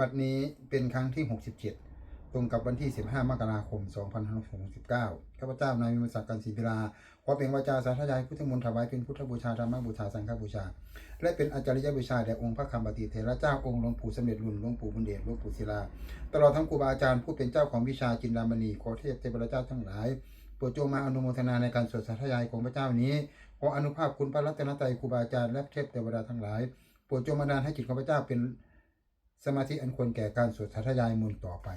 บัดนี้เป็นครั้งที่ 67 ตรงกับวันที่ 15 มกราคม 2569 ข้าพเจ้านายวิมลศักดิ์กันศรีพิลาขอเป็นวาจาสาธยายพุทธมนต์ถวายเป็นพุทธบูชาธรรมบูชา สังฆบูชา และเป็นอาจาริยบูชาแด่องค์พระคำปฏิเทระเจ้าองค์หลวงปู่สมเด็จรุ่นหลวงปู่บุญเดชหลวงปู่ศิลา ตลอดทั้งครูบาอาจารย์ผู้เป็นเจ้าของวิชาจินดามณีขอเทพเทพเจ้าทั้งหลายโปรดจงมาอนุโมทนาในการสวดสาธยายของพระเจ้านี้ขออนุภาพคุณพระรัตนตรัยครูบาอาจารย์และเทพเทวดาทั้งหลายโปรดจงบันดาลให้จิตของพระเจ้าเป็น สมาธิอันควรแก่การสวดสาธยายมนต์ต่อไป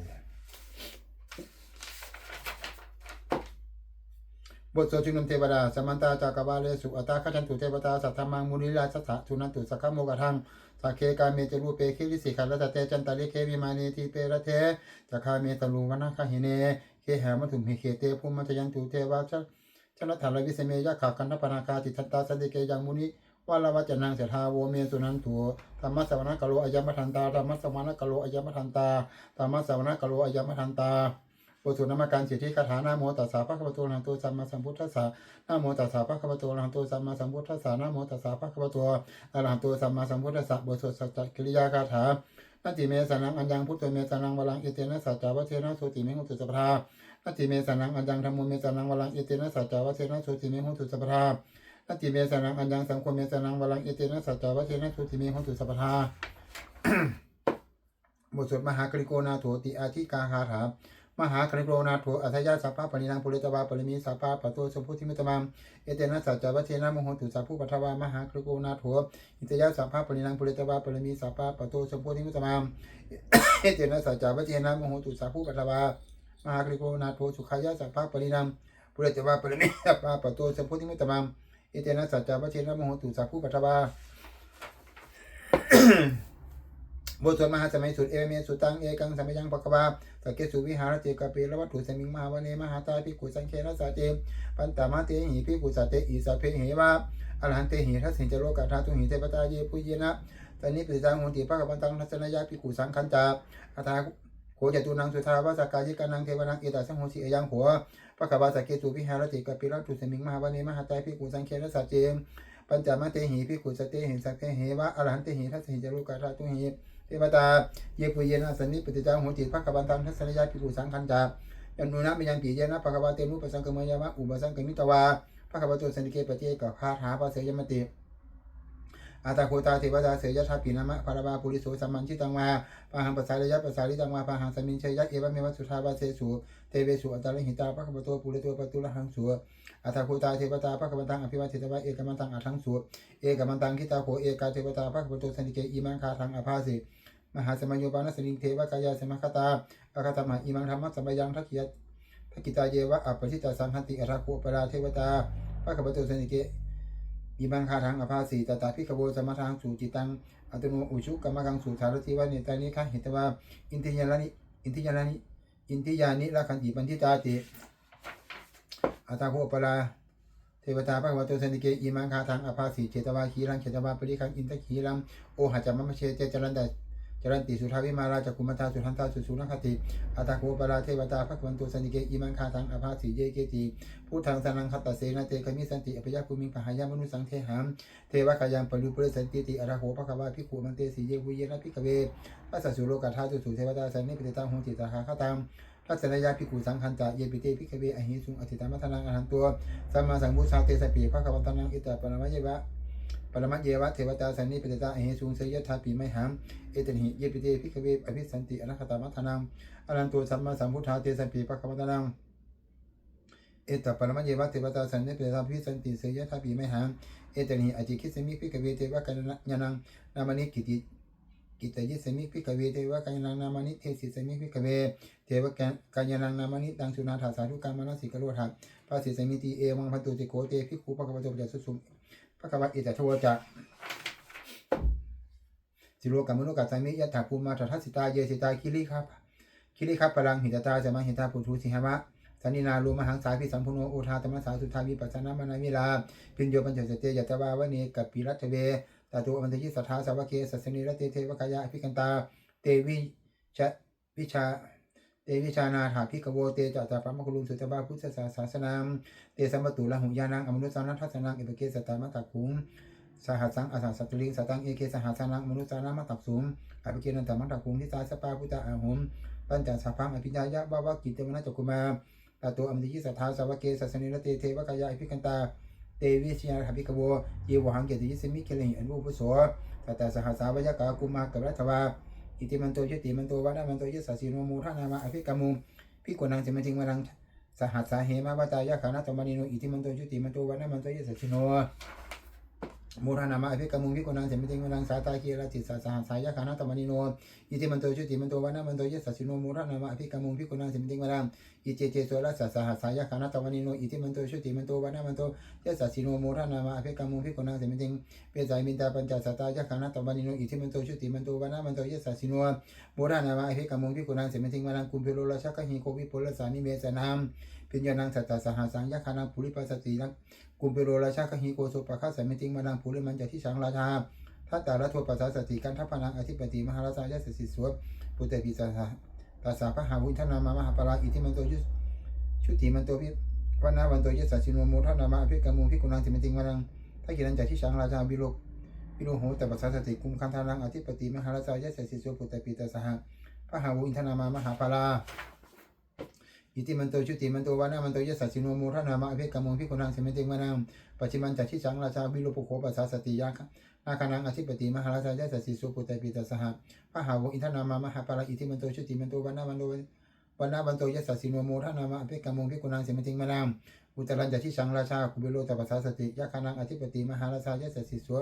บทสวดชุมนุมเทวดาสมันตาจากกวาเลสุอัตตาขจันตุเทวตาสัทธมังมุนิราชสะสุนันตุสักขโมกทังสักเคกาเมจรูเปคิริสิขันตเตจันตาลิเควิมานีทีเประเทจักขาเมตลูวนาคหิเนเคหามัทุมหิเคเตภูมิมัจยันตุเทวาชนะธารวิเสเมยะขากันทปนาคาติทันตาสันติเกยังมุนิ วาลวัจนังเสถาโวเมสุนันตุธรรมะสวนะกโลอายมทันตาธรรมะสวนะกโลอายมทันตาธรรมะสวนะกโลอายมทันตาบทสวดนามการสิทธิคาถานาโมตัสสะภะคะวะโตอะระหะโตสัมมาสัมพุทธัสสะนะโมตัสสะภะคะวะโตอะระหะโตสัมมาสัมพุทธัสสะนะโมตัสสะภะคะวะโตอะระหะโตสัมมาสัมพุทธัสสะบทสวดสัจจกิริยาคาถานาติเมสนังอัญญังพุทโธเมสนังวลังเอเตนะสัจจาวะเทนะโสติเมหุตุสัพพะนาติเมสนังอัญญังธรรมโมเมสนังวลังเอเตนะสัจจาวะเทนะโสติเมหุตุสัพพะ นาติเมสนังอัญญังสังโฆเมสนังวลังเอเตนะสัจจาวะเทนะโสติเมหุตุสัพพะบทสวดมหากริโกนาโถติอาทิกาคาถามหาคริโกนาโถอัธยาสัพพะปรินังปุริตวาปริมีสัพพะปะโตสมพุทธิมิตมังเอเตนะสัจจวัชเชนะโมโหตุสัพพุปัทวามหาคริโกนาโถอิตยาสัพพะปรินังปุริตวาปริมีสัพพะปะโตสมพุทธิมิตมังเอเตนะสัจจวัชเชนะโมโหตุสัพพุปัทวามหาคริโกนาโถสุขายาสัพพะปรินังปุริตวาปริมีสัพพะปะโตสมพุทธิมิตมัง เอเตนะสัจจวัชเชนะโมโหตุสัพพุปัทวาบทสวดมหาสมัยสุดเอเมสุตังเอกังสัมยังปะกวาสกเกสุวิหารเจกเปละวัตถุสมิงมหาวเนมหาตาภิกขุสังเคนะสาเจปันตามาเตหิภิกขุสัตเตอิสัพเพหิวะอรหันเตหิทัสสินจโลกาธาตุหิเทปตาเยปุยเยนะตอนนี้ปิตังหุนติภะกวันตังทัศนยาภิกขุสังคันจาอัตา โคจตุนังสุทาวาสกายิกานังเทวนังเอตาสังโหสิอยังหัวปะกวาสกเกสุวิหารเจกปละวัตุสมิงมหาวเนมหาตาภิกุสังเคนะสาเจปัญจมาเตหิภิกุสเตหิสัพเพหิวะอรหันเตหิทัสสิจโลกาธาตุหิเทวตาเยปุเยนะสันนิปติจาหัวจิตภคบันตังทัศนยาภิกุสังคันจายันนุนะมิยังปีเยนะภควาเตนุปสังกมยามะอุปสังกมิตวาภควาโตสันติเกปเจกับคาถาภาเสยมติ อาตาโคตาเทวตาเสยทัพปีนามะภารวาปุริโสสัมมันชิตังวาปะหังปัสสารยะปัสสาริตังวาปะหังสมินเชยะเอวะเมวะสุทาวาเสสุเทเวสุอัตตาลิหิตาภควาโตปุริโตปตุละหังสุอาตาโคตาเทวตาภควันตังอภิวาเทตวะเอกมันตังอัทังสุเอกมันตังคิตาโคเอกาเทวตาภควาโตสันติเกอิมังคาทังอภาสิมหาสมัยโยปานสนิงเทวกายาสมคตาอาคตมหาอิมังธรรมะสมัยยังทักเกียทักกิตาเยวะอัปปชิตาสังหันติอราโคปราเทวตาพระขบตุสนิเก อิมังคาทังอภาสีตตาพิขโวสมทังสูจิตังอัตโนอุชุกรรมกังสูสารติวะเนตานิคะหิตวาอินทิยานิอินทิยานิอินทิยานิละขันติปันทิตาติอัตาโคปลาเทวตาพระวัตุสนิเกอิมังคาทังอภาสีเจตวาคีรังเจตวาปริคังอินทขีรังโอหัจามะมะเชเจจรันดา จรันติสุทาวิมาราจักุมตาสุทันตาสุสุนัคติอัตตโคปราเทวตาภักวันตุสันิเกอิมังคาทังอภาสีเยเกติผู้ทางสนังคตเสนาเตคมิสันติอภิยาภูมิปหายามนุสังเทหามเทวคายังปรุปริสันติติอราโหภควาภิขุมันเตสีเยวุเยนะภิกเวทัสสุโลกาธาตุสุเทวตาสันนิปิตตังหงจิตาหาคตังทัศนยาภิกขุสังคันจาเยปิเตภิกเวอหิสุงอธิตามัทนังอรหันตัวสัมมาสัมพุทธาเตสปีภควตังอิตตปรมะเยวะ ปรมัตเยวะเทวตาสันนิปติตาเอสุงเสยทาปีไม่หามเอตันหิเยปิเตพิกเวอภิสันติอนัคตามัทนังอรันตุสัมมาสัมพุทธาเตสัมปีปะคะวะตานังเอตปรมัตเยวะเทวตาสันนิปติตาพิสันติเสยทาปีไม่หามเอตันหิอจิคิสมิพิกเวเทวะกัญญานังนามานิกิติกิตยิสมิพิกเวเทวะกัญญานังนามานิเทสิสมิพิกเวเทวะกัญญานังนามานิตังสุนาถาสาธุกรรมมนสิกโรธา ภาสิสมิติเอวังพันตุติโกเตภิกขุปะคะวะโตปัจจสุสุพระกวาอิตโทจะสิโรกัมมโนกัสสามิยะถาภูมาทัสสิตาเยสิตาคิริครับคิริครับพลังหิตตาจะมาหิตาปุถุสิหะมะสันนินารูมหังสายพิสัมพุโนโอทาตมสาสุทาวิปัสสนามนามิลาพิญโยปัญจสเตยตวาวเนกัปปิรัตเวตาตุอมันตยิสัทธาสาวเกสัสนิรเตเทวกายะอภิกันตาเตวิชะวิชา เตวิชานาถาพิกโวเตจัตตาปะมะคุลุมสุตบาพุทธศาสนามเตสัมปตุละหุยานังอมนุสานัทัสนังอิปเกสตามะตะคุงสหัสังอาสาสัตตุลิงสตังเอเคสหัสนังมนุษย์สานามัตตับสูงอภิเกนันตมัตตภูมิทิตาสปาพุทธาอาหุมปัญจสัพพังอภิญญายะวาวากิตเตวนาจกุมาตาตัวอมติยิสัทธาสาวเกสัสนิรเตเทวกายะอภิกันตาเตวิชยาหภิกโวเยวหังเกติยิสมิเคเลหิอันวุปุโสตตาสหัสสาวยกากุมากับรัตวา อิติมันโตยติมันโตวาดามันโตยสัสสิโนมูทานามาอภิกมุงพิกวนังเสมติงวรังสหัสสาเหมาวตายะขานาตมานิโนอิติมันโตยติมันโตวาดามันโตยสัสสิโนโมทนามาอภิกรรมุงพิกุณังเสมิติงวนังสาตาคีราจิตสาสหัสสายะขานาตมานิโนอิติมันโตชุติมันโตวานามันโตยสัสสิโนโมทนามาอภิกรรมุงพิกุณังเสมิติงวนังอิเจเจโสรัสสาหัสสายาขานาตมณีโนอิติมันโตชุติมันโตวานามันโตยสัสสิโนโมทนามาอภิกรรมุงพิกุณังเสมิติงเปจายมินตาปัญจสัตตายาขานาตมณีโนอิติมันโตชุติมันโตวานามันโตยสัสสิโนโมทนามาอภิกรรมุงพิกุณังเสมิติงวนังกุมพิโรราชกหิโควิปุลสานิเมสนามปิญญานังสัตตสหัสสังยาขานังปุริปัสสตินังกุมเปโรราชาคหิโกสุปะคาสมิติงมานังภูริมันจะที่สังราชาทัตตาละโทปัสสาสติกันทัพพนังอธิปติมหาราชายสสิสวปุตตปิสาสะ ตาสาพระหาวุฒนามามหาปราอิทิมันโตยุชุติมันโตพิวันนาวันโตยสัสสิโนโมทนามาอภิกรรมุงพิกุณังสมิติงมานังทักกินันจะที่สังราชาบิโลกบิโลโหตปัสสาสติกุมคันธานังอธิปติมหาราชายสสิสวปุตตปิตาสหพระหาวุฒนามามหาปราอิติมันโตชุติมันโตวานามันโตยสัสสิโนโมทนามาอภิกรรมุงพิกุณังสมิติงมานังปัจจิมันจัชิสังราชาวิโรปุโขปัสสาสติยาคะ นาคานังอธิปติมหาราชายสัสสิสุปุตตปิตาสหพระหาวอินทนามามหาปาราอิทิมันโตชุติมันโตวันนามันโตวันนาบันโตยสัสสิโนโมทนามาอภิกรรมุงพิกุณังเสมิติงมานามอุตรันจัชิสังราชาคุเบโลตปัสสาสติยาคานังอธิปติมหาราชายสัสสิสุ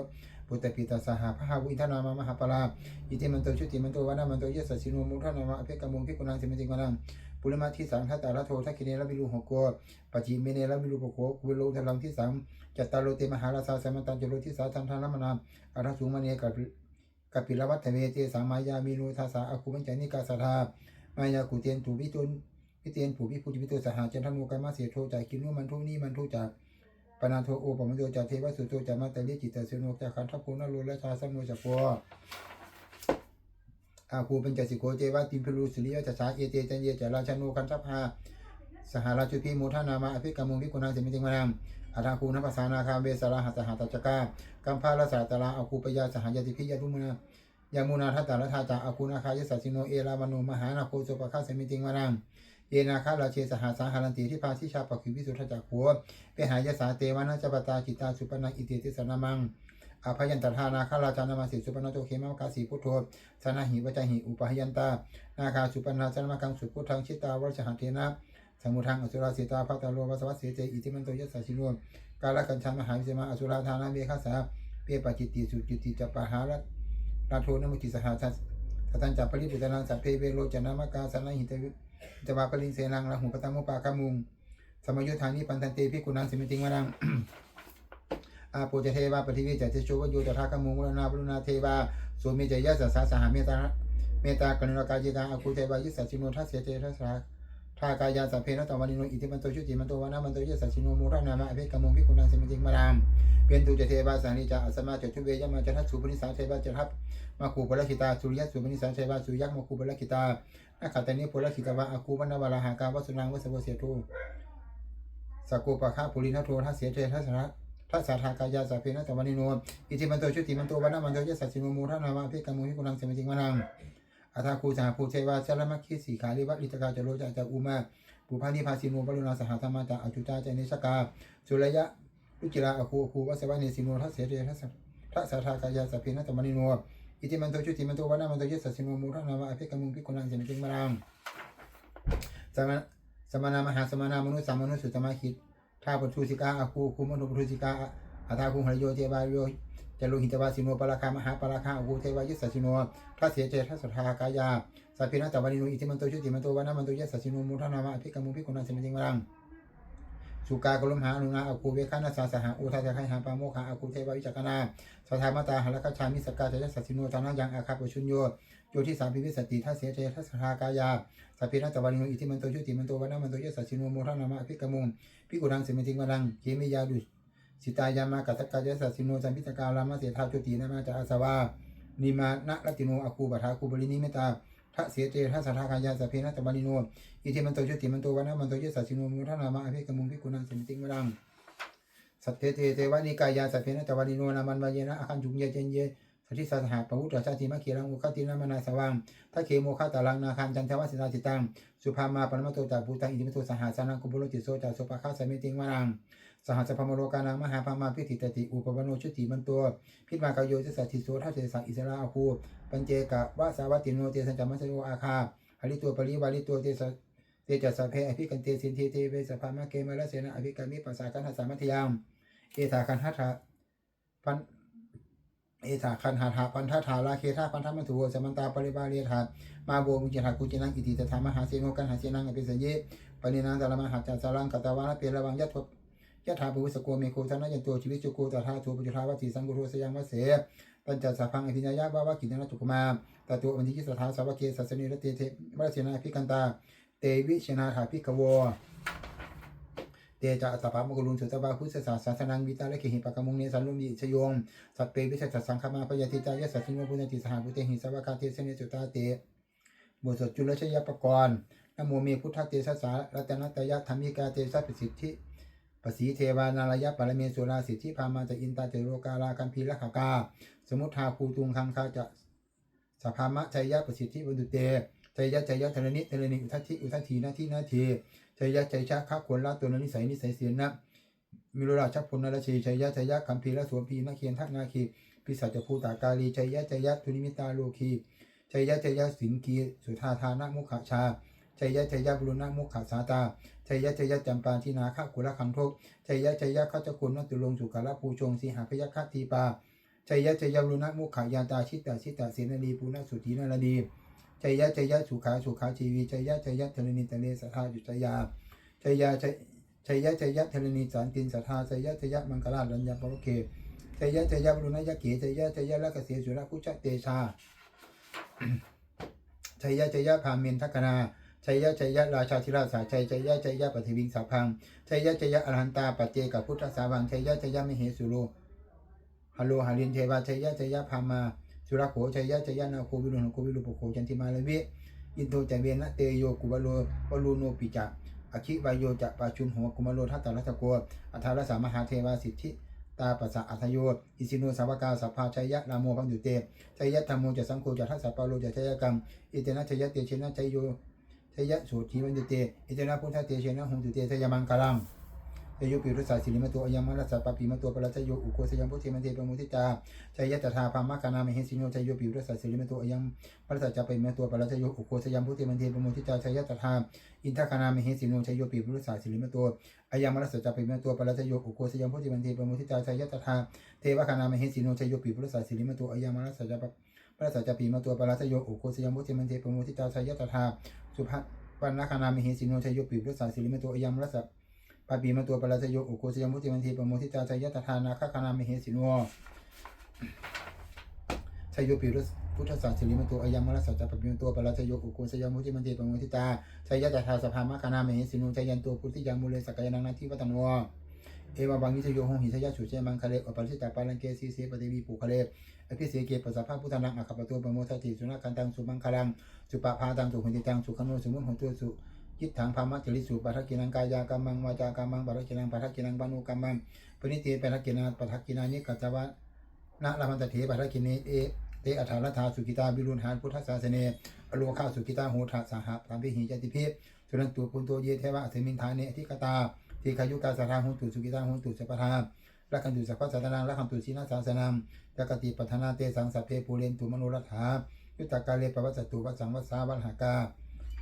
ปุตตปิตาสหพระหาวอินทนามามหาปาราอิทิมันโตชุติมันโตวันนามันโตยสัสสิโนโมทนามาอภิกรรมุงพิกุณังเสมิติงมานาม ปุริมาทิสังทัตตาละโททักขิเนระวิรูหกโกปัจจิเมเนระวิรูปโกคุเบโลทลังที่สังจัตตาโลเตมหาราชาสมตันจโรทิสาทันทานมนามอาราสุมาเนกับกับปิลวัตเวเตสามายามีโนทาสาอาคุมัญจานิกาสธามายากุเตียนถูวิตุนวิเตียนผูวิพุทธิวิตุสหาจันทนุกามาเสียโทจากกินุมันทุนีมันทุจากปนาโทโอปมโตจากเทวสุโตจากมาตลิจิตตสนุจากขันทัพพุนโลและชาสมุจักปัว อาคูเป็นจสิโกเจวาติมพิรุสุริยจัสาเอเตจันเยจราชนุคันทัพหาสหราชุพีโมทนามาอภิกรรมุงวิกุณาเสมิติงมานามอาทาคูนภาษานาคาเบสาราหัตหัตจักากัมพาลสาตลาอาคูปยาสหายติพิยาทุมนายามุนาทัตตาลทาจาอาคูนาคายสัสิโนเอรามโนมหานาโคโสปะคาเสมิติงมานังเยนาคาราเชสหาสาหารันติที่พาทิชาปคิวิสุทธจักขัวเปหายสาเตวานาจปตาจิตาสุปนังอิติติสนามัง อาพยันตถานาคาราชานามาสิสุปนโตเขมากาสีพุทโธสนาหิวจหิอุปหยันตานาคาสุปนาสนมากังสุพุทธังชิตาวรชหันเทนะสมุทังอสุราสิตาภัตตาโลวัสวัสเสเจอิติมันโตยสัสสิโนกาลกัญชามหาวิเศมาอสุราธานาเวคาสาเปปจิตติสุจิตติจัปปะหารัตราโทนมุติสหทัสสตันจัปปริปุตนังสัพเพเวโรจนามกาสนาหิตวิจวาปรินเสนังละหุปตมุปาคามุงสมยุทธานิปันทันเตพิกุนังสิมิติงวนัง อาโปจเทวาปฏิวิจเตโชวโยตถาคมุงวรณาปรุณาเทวาสุเมจยะสัสสาสหเมตาเมตากรุณากาจิกาอาคูเทวายิสัชิโนทัสเสเจทัสสาทากายาสัพเพนตวันนิโนอิทิมันโตชุติมันโตวานามันโตยสัสสิโนโมรานามะอภิกรรมงพิกุณังสมิติงมารามเปียนตุจเทวาสันนิจาอัสมาจตุเวยมาจัทัสุปนิสาเทวาจัทัพมาคูปละคิตาสุริยะสุปนิสาเทวาสุยักมาคูปละคิตานาคาตานิปุละคิตาวะอาคูปนาวาลาหากาวสุนังวสวเสตุสกุปะคะปุรินทโททัสเสเจทัสระ ทัสสาทากายาสัพเพนะตวันนิโนอิทิมันโตชุติมันโตวานนามันโตยะสัสสิโนโมรานามะอภิกรรมงพิกุณังเสมิติงมารามอาทาคูสหภูเทวาเชลมัคคิสีขาลิวัตลิตกาจโรจาจาอุมาปุพานิพาสิโนปรุณาสหธรรมาตาอจุตาเจเนชกาสุรยะลุจิราอคูอคูวัสวะเนสิโนทัสเสเรทัสทัสสาทากายาสพเพนัตมณิโนอิติมันโตชุติมันโตวานนามันโตยะสัสสิโนมูทานามะอภิกรรมุงพิกุณังเจนติงมารังสมณสมณามหาสมณามนุสสามนุสุตมะคิด ท่าปทุสิกาอคูคุมนุปทุสิกาอาทาคุหรโยเจบาโยจโลหิตวาสิโนปราคามหาปราคาอคูเทวายุสัสสิโนทัสเสียเจทัสสทากายาสัพพินะตวันนิโนอิทิมันโตชุติมันโตวานะมันโตยะสัสสิโนมุทนามะอภิกรรมุพิกุณังสมิติงวรังสุกากลุมหาอนุนาอาคูเวคานาสาสหาอุทาจะไคหาปาโมคาอาคูเทวาวิจักนาสถามตาหะละคชามิสกาเจยะสัสสิโนทานังยังอาคาปชุนโย โยที่สามพิวิสติทัสเสเจทัสสทากายาสัพพินะตะวันนิโนอิทิมันโตชุติมันโตวานะมันโตยสัสสิโนมุทานามะอภิกมุพิกุณังสมิติงวรังเกมิยาดุสิตายามากัตกายสัสสิโนสัมพิตกาลามาเสทาจุตินามาจาอาสวานิมานะรติโนอาคูบัทาคูบรินิเมตาทะเสียเจทะสัทธากายาสพเพนะตะบานิโนอิทิมันโตชุติมันโตวานะมันโตยสัสสิโนมุทานามะอภิกมุงพิกุณังสมิติงวรังสัตเตเตเตวานิกายาสัพเพนะตวานิโนนามันวายนะอาคันจุงเยเจนเย สัทธิสัทหาปวุตตชาติมะเขลังอุคตินามนาสวังทัเคโมคาตาลังนาคันจันทวสินาจิตัง สุภามาปรมโตตาภูตังอิติมโตสหาสานังกุบุโรติโสจาสุปะคาสมิติงวานัง สหัสพมโลกานังมหาพามาพิธิตติอุปวโนชุติมันตัว พิมากยโยจะสัตถิโสทัเสสะอิสราอาคูปัญเจกะวะสาวัติโนเตสัญจมัสโยอาคาหริตัวปริวาริตัวเตสเตจัสสะเพอภิกันเตสินเทเตเวสภามะเกมะละเสนะอภิกามิปัสสากันหัสสามัทยังเอธาคันทัทาพัน เอธาคันหาถาปันทัทาลาเคธาพันธมันตุโวสมันตาปริบาเรียธามาโบมุจิหากุจินังอิติตถามหาเสนโนกันหาเสนังอภิสัญเยปณินังตาลมหาจัสสารังกตวานะเปรวังยัตถยะถาภูสโกเมโคธนะยันตัวชีวิตจุโกตถาทูปุจุทาวติสังกุโรสยังวเสปัญจสัพพังอภิญญาบาวากินนะจุกมาตตัวมันทิกิสถาสาวเกสัสนิรเตเทวรเสนาภิกันตาเตวิชนาถาภิกขโว เตจะอัตตปามกุลุนสุตบาพุทธศาสาสนังวิตาและเขหิปะกมุงเนสันลุมิชยงสัพเปวิชัสสังคมาปยาติจายสัตถิโนปุณติสหพุเตหิสวากาเทเสเนจุตาเตบทสดจุลชยปกรณ์นโมเมพุทธเตสัสารัตนตยะธรรมิกาเตสัพสิทธิปสีเทวานารยปรเมสุราสิทธิพามาจะอินตาเจโรกาลาคัมพีละขากา สมุทาภูตุงคังคาจะสภามะชัยยะประสิทธิบุตเตชัยยะชัยยะธรณิธรณิอุทัติอุทัตถีนาทีนาที ชัยยะชัยชะข้าควรละตัวนิสัยนิสัยเสียนะมิโรราชพลนรชีชัยยะชัยยะคัมภีร์ละสวมพีนักเขียนทักนาคีพิสัจภูตากาลีชัยยะชัยยะทุนิมิตาโลคีชัยยะชัยยะสินกีสุธาทานะมุขชาชัยยะชัยยะบุรุณมุขสาตาชัยยะชัยยะจำปาทินาข้ากุลคังทกชัยยะชัยยะข้าจกุลนัตุลงสุกาลภูชงสีหาพยะคัทีปาชัยยะชัยยะบุรุณมุขายาตาชิตตาชิตตาเสนาลีปุณสุธีนาลดี ชัยะชัยะสุขาสุขาชีวีชัยะชัยะธรณิตเลสทาจุจยาชัยะชัยชัยยะชัยะเทรณีสันตินสัทธาชัยะชัยะมังคลาลัญญาปวเคชัยะชัยะบรุณยะเกชัยะชัยะละกเสสุรคุชเตชาชัยะชัยะพามินทักนาชัยยะชัยยะราชาธิราชสาชัยชัยยะชัยยะปฏิวิงสาพังชัยยะชัยยะอรหันตาปัจเจกับพุทธสาวังชัยยะชัยยะมเหสุโลฮัลโลหารินเทวาชัยยะชัยยะพามา สุรโขชัยยะชัยยะนาโควิรุณโควิรุปโขจันทิมาลเวอินโทจเวนะเตโยกุบโลวลูโนปิจะอคิวายโยจะปาชุมหัวกุมารโลทัตตารัตโกอัทารสามหาเทวาสิทธิตาปัสสะอัทโยอิสิโนสาวกาสัพพาชัยยะรามโมพังยุเตชัยยะธรรมโมจะสังโฆจะทัสสะปาโลจะชัยยกรรมอิเตนะชัยยะเตเชนะชัยโยชัยยะโสทีวันยุเตอิเตนะพุทธเตเชนะหงตุเตชัยมังคลัง ชัยโยปิรุสาสิริมตัวอยังมัลสัปปะปิมตัวปรัชโยอุโกสยังพุทธิมันเทปมุทิตาชัยยะตถาภามะกานามิเหสิโนชัยโยปิรุสาสิริมตัวอยังมัลสัจจะปิมตัวปรัชโยอุโกสยังพุทธิมันเทปมุทิตาชัยยะตถาอินทคานามิเหสิโนชัยโยปิพุทธศาสิริมตัวอายามัสสจัปปิมตัวปรัชโยอุโกสยามพุทธิมันเทปมุทิตาชัยยะตถาเทวคานามิเหสิโนชัยโยปิพุทธศาสิริมตัวอายามัสสจัปปรัสจัปปิมตัวปรัชโยอุโกสยามพุทธิมันเทปมุทิตาชัยยะตถาสุภปันนคานามิเหสิโนชัยโยปิพุทธศาสิริมตัวอายามัสสะ ปปีมาตัวปรัชโยอุโกสยามพุทธิมันเทปมุทิตาชัยยตถานาคคานามเหสิโนชัยโยปิพุทธพุทธศาสนิมตัวอายามรสัจจปปิมตัวปรัชโยอุโกสยามพุทธิมันเทปมุทิตาชัยยะตถาสภามะคานามเหสินุชัยยันตัวพุทธิยังมุเลสกายนังนาทิวัตโนเอวาบังนิชโยหงหิชยะสุเชมังคะเลอปริสิตาปาลังเกสีเสปฏิวีปุคะเลอภิเสเกปัสสะภาพุทธนังอัคคปตัวปโมทัติสุนักันตังสุมังคลังสุปะพาตังสุหุนติตังสุขโนสุมุนหตัวสุ ยิทธังพามัจริสุปัทกินังกายากรรมังวาจากรรมังปัทกินังปัทกินังปานุกรรมังปณิเตปัทกินาปัทกินานิกัจจวะนะละมันตเถปัทกิเนเอเตอัฏฐารัฐาสุกิตาบิรุณหานพุทธศาสเนอโลคาสุกิตาโหทสหะตามพิหิจติพิสุนันตุปุนโตเยเทวะเสมินทาเนทิกตาทีขายุกาสาราหุตุสุกิตาหุตุสัพพทาละคันตุสัพพสัตนังละคันตุสีนาสาสนังจักติปัฏนาเตสังสัพเพปูเรนตุมโนรัฐายุตตากาเลปวัสตุวัสังวัสสาวัลหากา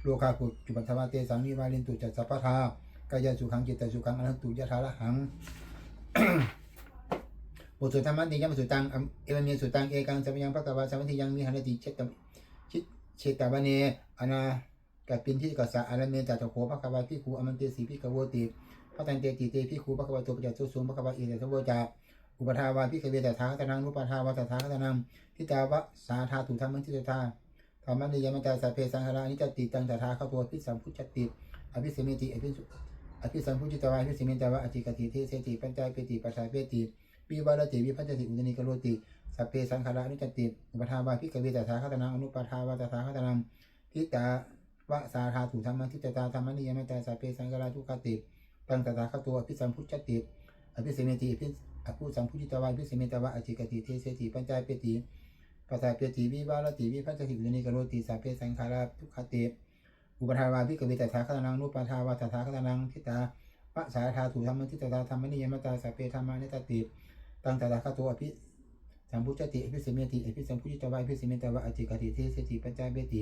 ลคากุจุปัฏวาเตสังนิวาลินตุจัสสัพพทากายสุขังจิตตสุขังอนันตุยะธาละหังบทสวดธรรมะนิยมสุตังเอวเมียสุตังเอกังสัมยังพระกวาสัมทิยังมีหันติเชตชิเชตวเนอนากัปินที่กัสสะอารเมจัตโขพระกวาพิคูอมันเตสีพิกโวติพระตันเตติเตพิคูพระกวาตุประจัตสุสุพระกวาอิเดทโวจาอุปทาวาพิกเวตถาคตนังนุปทาวาตถาคตนังทิตาวะสาธาตุธรรมังทิตตา ธรรมนิยมตาสัพเพสังฆรานิจติตังตถาเข้าตัวพิสัมพุจติอภิสมิติอภิสุอภิสัมพุจิตวาอภิสมิตวะอธิกติเทเสติปัญจเปติปัฏฐาเปติวิวารติวิพันติอุตนิกโรติสัพเพสังขารานุจติอุปทาวาพิกเวตถาคตนังอนุปทาวาตถาคตนังทิตาวะสาธาตุธรรมทิตตาธรรมนิยมตาสัพเพสังขาราทุกขติตังตถาคตัวพิสัมพุจติอภิสเมติอภิอภูสังพุจิตวาอภิสเมตวะอจิกติเทเสติปัญจายเปติ ปัสสะเปติวิวาลติวิพัชติอุนิกโรติสาเพสังขาราทุกขติอุปทาวาภิกเวตถาคตนังนุปทาวาตถาคตนังทิตาวะสาธาถูธรรมทิตตาธรรมนิยมตาสาเพธรรมานิตติตังตถาคตอภิสัมพุจติอภิสเมติอภิสัมพุจิตวาอภิสเมตวะอจิกติเทสติปัญจเปติ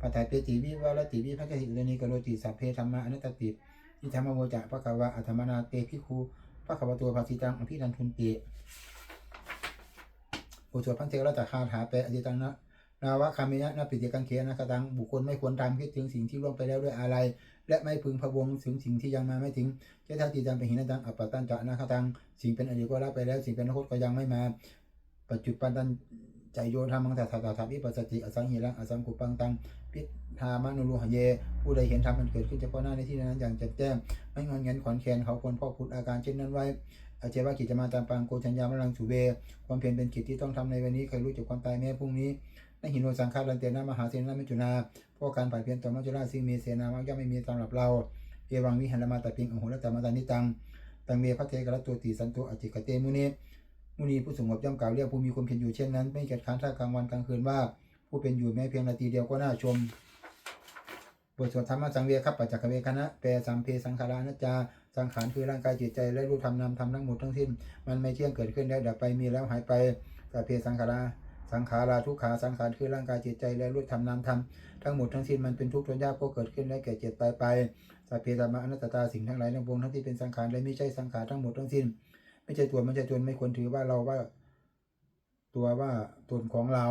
ปัฏฐาเปติวิวาลติวิพัชติอุนิกโรติสาเพธรรมานิตติอิธรรมโมจะปะกวะอัธรรมนาเตพิคูปะกวะตัวภาสิตังอภิรันทุนเต อุสวดพันเทระตคาถาแปอจิตังนะนาวะคามิยะนาปิติกังเขนะกตังบุคคลไม่ควรทำคิดถึงสิ่งที่ล่วงไปแล้วด้วยอะไร และไม่พึงพะวงถึงสิ่งที่ยังมาไม่ถึงเจตาติจังเป็นหินตังอัปปตันจะนะคตังสิ่งเป็นอดีตก็ละไปแล้วสิ่งเป็นอนาคตก็ยังไม่มา ปัจจุบันตันใจโยธรรมังตถาตถาวิปัสสติอสังหิรังอสังกุปังตังพิธามานุรุหเย ผู้ใดเห็นธรรมมันเกิดขึ้นเฉพาะหน้าในที่นั้นอย่างแจ่มแจ้งไม่งอนเงันขอนแคนเขาควรพ่อพุทธอาการเช่นนั้นไว้ อาเจวะกิจจะมาตามปังโกชัญญามลังสุเว ความเพียรเป็นกิจที่ต้องทำในวันนี้ใครรู้จักความตายแม้พรุ่งนี้นหิโนสังฆารันเตนะมหาเสนามิจุนาเพราะการผ่านเพียรต่อมัจจุราชซึ่งมีเสนามักย่อมไม่มีสำหรับเรา เอวังวิหันมาตปิงอโหรตมาตานิตัง ตังเมพระเทกรตัวติสันโตอจิกเตมุนีมุนีผู้สงบย่อมกล่าวเรียกผู้มีความเพียรอยู่เช่นนั้น ไม่เกียจค้านท่ากลางวันกลางคืนว่า ผู้เป็นอยู่แม้เพียงนาทีเดียวก็น่าชมบทสวดธรรมสังเวคับปัจจกเวคณะแปลสัมเพสังขารานจา สังขารคือร่างกายจิตใจและรูปธรรมนามธรรมทั้งหมดทั้งสิ้น มันไม่เที่ยงเกิดขึ้นแล้วดับไปมีแล้วหายไปสัพเพสังขาราสังขาราทุกขาสังขารคือร่างกายจิตใจและรูปธรรมนามธรรมทั้งหมดทั้งสิ้นมันเป็นทุกข์ทนยากก็เกิดขึ้นและแก่เจ็บตายไปสัพเพธรรมะอนัตตาสิ่งทั้งหลายทั้งปวงทั้งที่เป็นสังขารและไม่ใช่สังขารทั้งหมดทั้งสิ้น ไม่ใช่ตัวไม่ใช่ตนไม่ควรถือว่าเราว่า ตัวว่าตนของเรา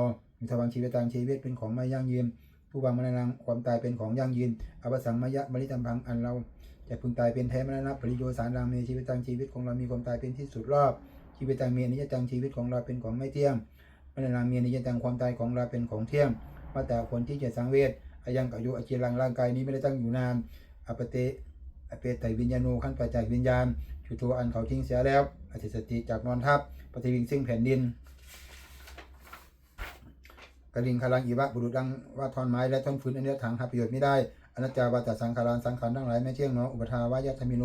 ทวังชีวิตต่างชีวิตเป็นของไม่ยั่งยืนผู้วางมรณะความตายเป็นของยั่งยืนอวสังมยะบริตัมพังอันเรา จะพึงตายเป็นแท้มรณะปริโยสารรังมีชีวิตต่างชีวิตของเรามีความตายเป็นที่สุดรอบชีวิตต่างมีอนิจจังชีวิตของเราเป็นของไม่เที่ยงมรณะมีอนิจจังความตายของเราเป็นของเที่ยงมาแต่คนที่จะสังเวชอายังอายุอาจีรังร่างกายนี้ไม่ได้ตั้งอยู่นานอปเตอเปไตวิญญาณูขั้นไปจากวิญญาณจุตัวอันเขาทิ้งเสียแล้วอธิสติจากนอนทับปฏิวิงซึ่งแผ่นดินกระลิงคลังอีวะบุรุษดังว่าทอนไม้และท่อนฟืนอันเนื้อถังหาประโยชน์ไม่ได้ อนัจจาวาตสังขารสังขารทั้งหลายไม่เที่ยงเนาะอุปทาวายะธมิโน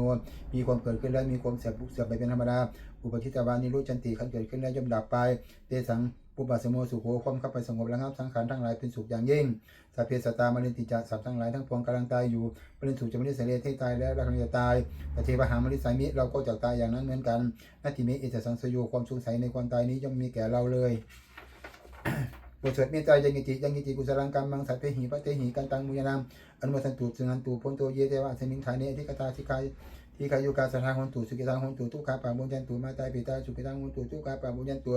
มีความเกิดขึ้นแล้วมีความเสียบเสียบไปเป็นธรรมดาอุปชิตาวานิรุจันติขันเกิดขึ้นแล้วย่อมดับไปเตสังปุปัสสโมสุโขความเข้าไปสงบระงับสังขารทั้งหลายเป็นสุขอย่างยิ่งสัพเพสตตามรินติจะสัตว์ทั้งหลายทั้งปวงกำลังตายอยู่ปรินสุขจะไม่ได้เสลทตายแล้วแล้วกำลังจะตายปฏิปหามริสามิเราก็จะตายอย่างนั้นเหมือนกันนัตติเมอิจสังสโยความสงสัยในความตายนี้ย่อมมีแก่เราเลย บทสวดเมตตายังกิจิยังกิจิกุศลังกรรมังสัพเพหิปะเตหิกันตังมุยนามอนุโมทันตุสุนันตุพนโตเยเทวะสมิงฐาเนอธิกตาสิกายที่ขายุกาสถาหนตุสุกิตังหนตุทุกขาปะบุญยันตุมาตายปิตาสุกิตังหนตุทุกขาปะบุญยันตุ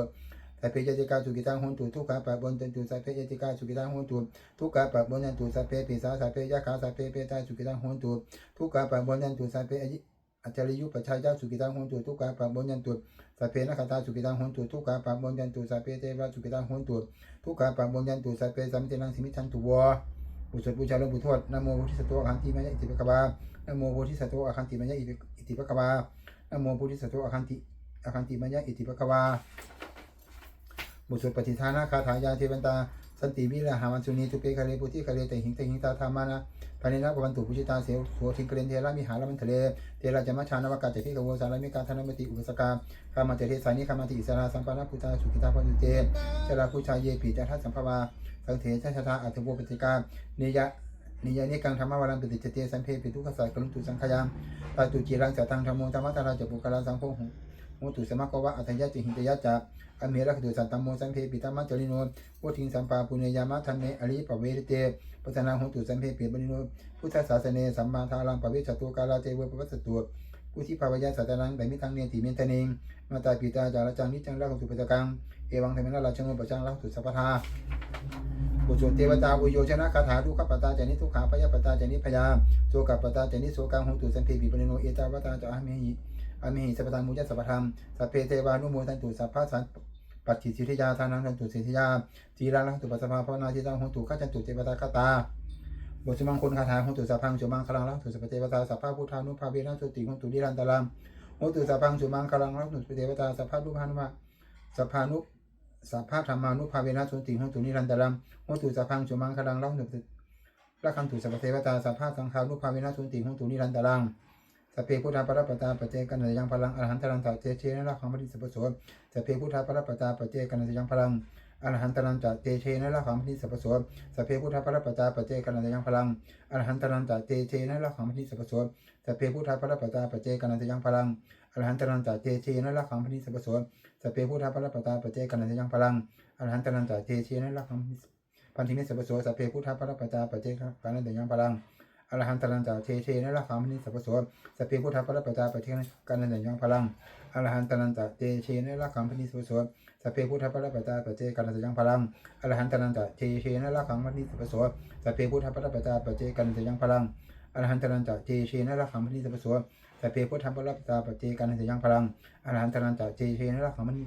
สัพเพยติกาสุกิตังหุนตุทุกขาปะบุญยันตุสัพเพยติกาสุกิตังหุนตุทุกขาปะบุญยันตุสัพเพปิสาสัพเพยะขาสัพเพเปตาสุกิตังหุนตุทุกขาปะบุญยันตุสัพเพอัจฉริยุปัจชัยยะสุกิตังหุนตุทุกขาปะบุญยันตุ สัพเพนะคตาสุกิตังหุนตุทุกขาปะบุญยันตุสัพเพเทวะสุกิตังหุนตุทุกขาปะบนยันตุสัพเพสัมตินังสิมิทันตุวะบุตรบูชาหลวงปู่ทวดนโมพุทธิสัตว์อคันติมายะอิติปะกบานโมพุทธิสัตว์อคันติมายะอิติปะกบานโมพุทธิสัตว์อคันติอคันติมายะอิติปะกบาบุตรปฏิทานะคาถายาเทวันตา ติวิลาหาวันสุนีทุเปคาเลปุติคาเลแต่หิงแต่หิงตาธรรมานะภายในนักวันตุพุชิตาเสวโสทิงเกรนเทระมิหาละมันทะเลเทระจามาชานวากาเจพิกโวสารมิการธนมติอุปสกาคามาเจเทสานิคามาติอิสราสัมปานาพุทธาสุขิตาพันตุเตเจราพุชายเยปีจัทัสสัมภวาสังเถชะชทาอัตโวปฏิกานิยะนิยานิกังธรรมวารังปฏิจเตสัมเพปิทุกขสัจกลุตุสังขยามตาตุจีรังจตังธรรมโมธรรมตาราจปุกาลาสังโฆโหตุสมะกวะอัตยะจิหิตยะจะ อเมรักตุสัตตมโมสัมเพปิตามะจริโนโวทิงสัมปาปุเนยามะทันเนอริปเวรเตปัตนาโหตุสัมเพปิบริโนพุทธศาสเนสัมมาทารังปเวชตุกาลาเตเวปวัสตุผู้ที่ภาวายาสัตนังแต่มิทังเนติเมนตเนงมาตาปิตาจารจังนิจังรักสุปตกังเอวังธรรมนาราชโนปจังรักสุสัพพทาบุตรเทวตาอุโยชนะคาถาทุกขปตาจานิทุกขาพยาปตาจานิพยาโสกปตาจานิโสกังหงตุสัมเพปิปนิโนเอตาวตาจามิหิ อมิหิสัพพทามุยสัพพธรรมสัพเพเทวานุโมทันตุสัพพะสันปัจฉิสิทธิยาทานังทันตุสิทธิยาจีรังทันตุปัสสมาภาวนาทิตังหงตุขัจันตุเทวตาคตาบทสมังคนคาถาหงตุสัพพังสุมังคลังรังตุสัพเพเทวตาสัพพะพุทธานุภาเวนะสุติหงตุนิรันตรังหงตุสัพพังสุมังคลังรังตุสัพเพเทวตาสัพพะรูปานุภาสัพพานุสัพพะธรรมานุภาเวนะสุติหังตุนิรันตรังหังตุสัพพังสุมังคลังลังตุละคันตุสัพเทวตาสัพพะสังฆานุภาเวนะสุติหังตุนิรันตรัง สเพพุทธาปรปตาปเจกันยังพลังอรหันตรันตะเตเชนะละขังปฏิสัพพโสสเพพุทธาปรปตาปเจกันยังพลังอรหันตรันตะเตเชนะละขังปฏิสัพพโสสเพพุทธาปรปตาปเจกันยังพลังอรหันตรันตะเตเชนะละขังปฏิสัพพโสสเพพุทธาปรปตาปเจกันยังพลังอรหันตรันตะเตเชนะละขังปฏิสัพพโสสเพพุทธาปรปตาปเจกันยังพลังอรหันตรันตะเตเชนะละขังพันธิมิสัพพโสสเพพุทธาปรปตาปเจกันยังพลัง อรหันตรันตะเทเชนะละขังมณิสัพพโสสพเพพุทธประปตาปฏิกันนันยังพลังอรหันตรันตะเทเชนะละขังมณิสัพพโสสพเพพุทธประปตาปฏิกันนันยังพลังอรหันตรันตะเทเชนะละขังมณิสัพพโสสพเพพุทธประปตาปฏิกันนันยังพลังอรหันตรันตะเทเชนะละขังมณิสัพพโสสพเพพุทธประปตาปฏิกันนันยังพลังอรหันตรันตะเทเชนะละขังมณิ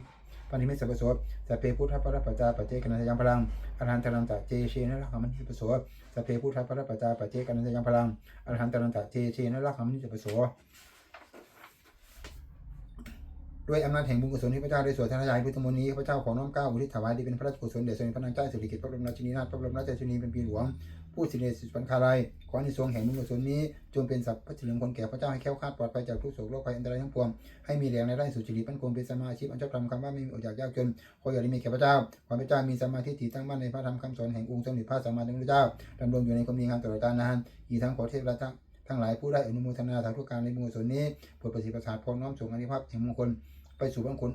ปณิมิสัพพโสสพเพพุทธปรปตาปฏิกันนันยังพลังอรหันตรันตะเทเชนะละขังมณิสัพพโสสพเพพุทธปรปตาปฏิกันนันยังพลังอรหันตรันตะเจเชนะรักขมินิจปโสด้วยอำนาจแห่งบุญกุศลที่พระเจ้าได้สวดทนายายพุทธมนต์นี้ข้าพเจ้าขอน้อมเกล้าอุทิศถวายดีเป็นพระราชกุศลแด่สมเด็จพระนางเจ้าสิริกิติ์พระบรมราชินีนาถพระบรมราชชนีเป็นปีหลวง ผู้สิริสุปันคาลัยขอในทรงแห่งบุญกุศลนี้จงเป็นสัพพะเฉลิมคนแก่พระเจ้าให้แค้วคลาดปลอดภัยจากทุกโศกโรคภัยอันตรายทั้งปวงให้มีแรงในด้านสุจริตมั่นคงเป็นสมาชีพอันชอบธรรมคำว่าไม่มีอดอยากยากจนขออย่าได้มีแก่พระเจ้าขอพระเจ้ามีสมาธิถี่ตั้งมั่นในพระธรรมคำสอนแห่งองค์สมเด็จพระสัมมาสัมพุทธเจ้าดำรงอยู่ในความดีงามตลอดกาลนานอีกทั้งขอเทพและทั้งทั้งหลายผู้ได้อนุโมทนาสาธุการในบุญกุศลนี้โปรดประสิทธิ์ประสาทพรน้อมส่งอนิภาพแห่งมงคลไปสู่มงคล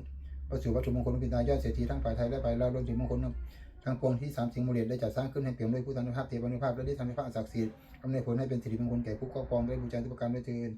ไปสู่วัตถุมงคลเป็นตายอดเศรษฐีทั้งฝ่ายไทยและฝ่ายลาวรวมถึงมงคล ทั้งปวงที่สามสิงห์โมเดลได้จัดสร้างขึ้นให้เปี่ยมด้วยผู้ทานุภาพเทวานุภาพและได้ทำนุภาพศักดิ์สิทธิ์อำนวยผลให้เป็นสิริมงคลแก่ผู้ครอบครองได้บูชาทุกประการด้วยเถิด